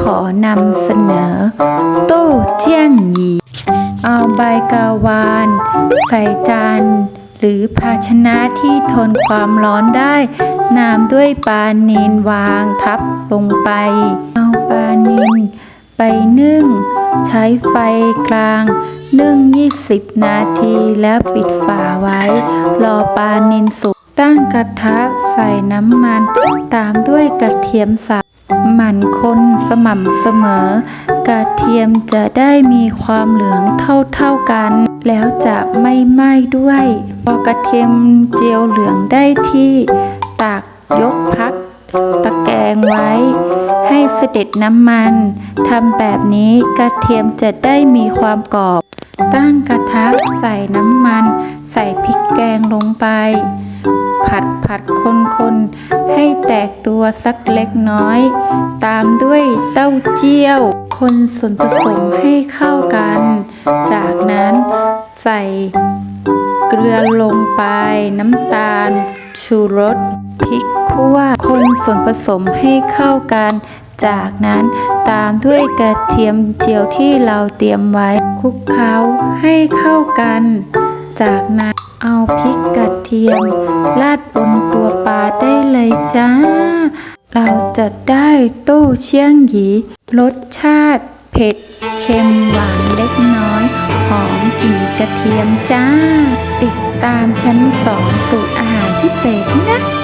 ขอนำเสนอ โต้เจี้ยงหยีเอาใบกาวาน ใส่จานหรือภาชนะที่ทนความร้อนได้นามด้วยปลาเนนวางทับลงไป เอาปลาเนนไปนึ่ง ใช้ไฟกลางนึ่ง 20 นาทีแล้วปิดฝาไว้ รอปลาเนนสุกตั้งกระทะใส่น้ำมัน ตามด้วยกระเทียมสับ หมั่นคนสม่ำเสมอ กระเทียมจะได้มีความเหลืองเท่าๆกัน แล้วจะไม่ไหม้ด้วย พอกระเทียมเจียวเหลืองได้ที่ตากยกพักตะแกรงไว้ ให้เสด็จน้ำมันทำแบบนี้กระเทียมจะได้มีความกรอบ ตั้งกระทะใส่น้ำมัน ใส่พริกแกงลงไป ผัดผัดคนคนๆ ให้แตกตัวสักเล็กน้อย ตามด้วยเต้าเจี้ยว คนส่วนผสมให้เข้ากัน จากนั้นใส่เกลือลงไปน้ำตาล ชูรสพริกคั่ว คนส่วนผสมให้เข้ากัน จากนั้นตามด้วยกระเทียมเจียวที่เราเตรียมไว้คลุกเคล้าให้เข้ากัน จากนั้นเอาพริกกระเทียม ราดบนตัวปลาได้เลยจ้า เราจะได้โต้เชียงหยีรสชาติ เผ็ด เค็มหวานเล็กน้อย หอมกลิ่นกระเทียมจ้า ติดตามชั้นสองสูตรอาหารพิเศษนะ